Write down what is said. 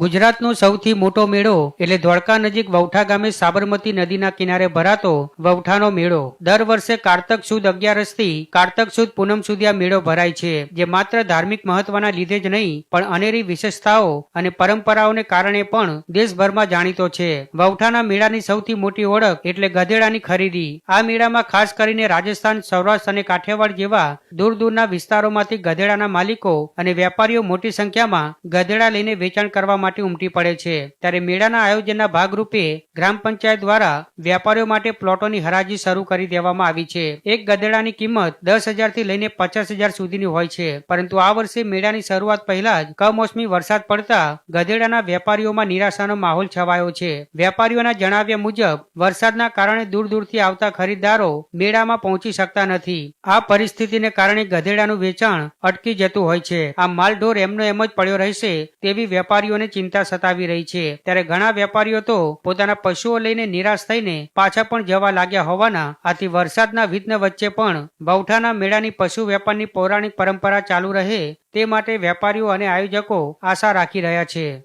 ગુજરાતનો સૌથી મોટો મેળો એટલે ધોળકા નજીક વૌઠા ગામે સાબરમતી નદીના કિનારે ભરાતો વૌઠાનો મેળો. દર વર્ષે કારતક સુદ અગિયારસથી કારતક સુદ પૂનમ સુધી આ મેળો ભરાય છે, જે માત્ર ધાર્મિક મહત્વના લીધે જ નહીં, પણ અનેરી વિશેષતાઓ અને પરંપરાઓને કારણે પણ દેશભરમાં જાણીતો છે. વૌઠાના મેળાની સૌથી મોટી ઓળખ એટલે ગધેડાની ખરીદી. આ મેળામાં ખાસ કરીને રાજસ્થાન, સૌરાષ્ટ્ર અને કાઠિયાવાડ જેવા દૂર દૂરના વિસ્તારોમાંથી ગધેડાના માલિકો અને વેપારીઓ મોટી સંખ્યામાં ગધેડા લઈને વેચાણ કરવા માટે ઉમટી પડે છે. ત્યારે મેળાના આયોજનના ભાગરૂપે ગ્રામ પંચાયત દ્વારા વેપારીઓ માટે પ્લોટોની હરાજી શરૂ કરી દેવામાં આવી છે. એક ગધેડાની કિંમત દસ હજારથી લઈને પચાસ સુધીની હોય છે. પરંતુ આ વર્ષે મેળાની શરૂઆત પહેલા જ કમોસમી વરસાદ પડતા ગધેડાના વેપારીઓમાં નિરાશાનો માહોલ છવાયો છે. વેપારીઓના જણાવ્યા મુજબ, વરસાદના કારણે દૂર દૂરથી આવતા ખરીદદારો મેળામાં પહોંચી શકતા નથી. આ પરિસ્થિતિને કારણે ગધેડાનું વેચાણ અટકી જતું હોય છે. આ માલઢોર એમનો એમ જ પડ્યો રહેશે તેવી વેપારીઓને ચિંતા સતાવી રહી છે. ત્યારે ઘણા વેપારીઓ તો પોતાના પશુઓ લઈને નિરાશ થઈને પાછા પણ જવા લાગ્યા હોવાના, આથી વરસાદના વિઘ્ન વચ્ચે પણ બવઠાના મેળાની પશુ વેપારની પૌરાણિક પરંપરા ચાલુ રહે તે માટે વેપારીઓ અને આયોજકો આશા રાખી રહ્યા છે.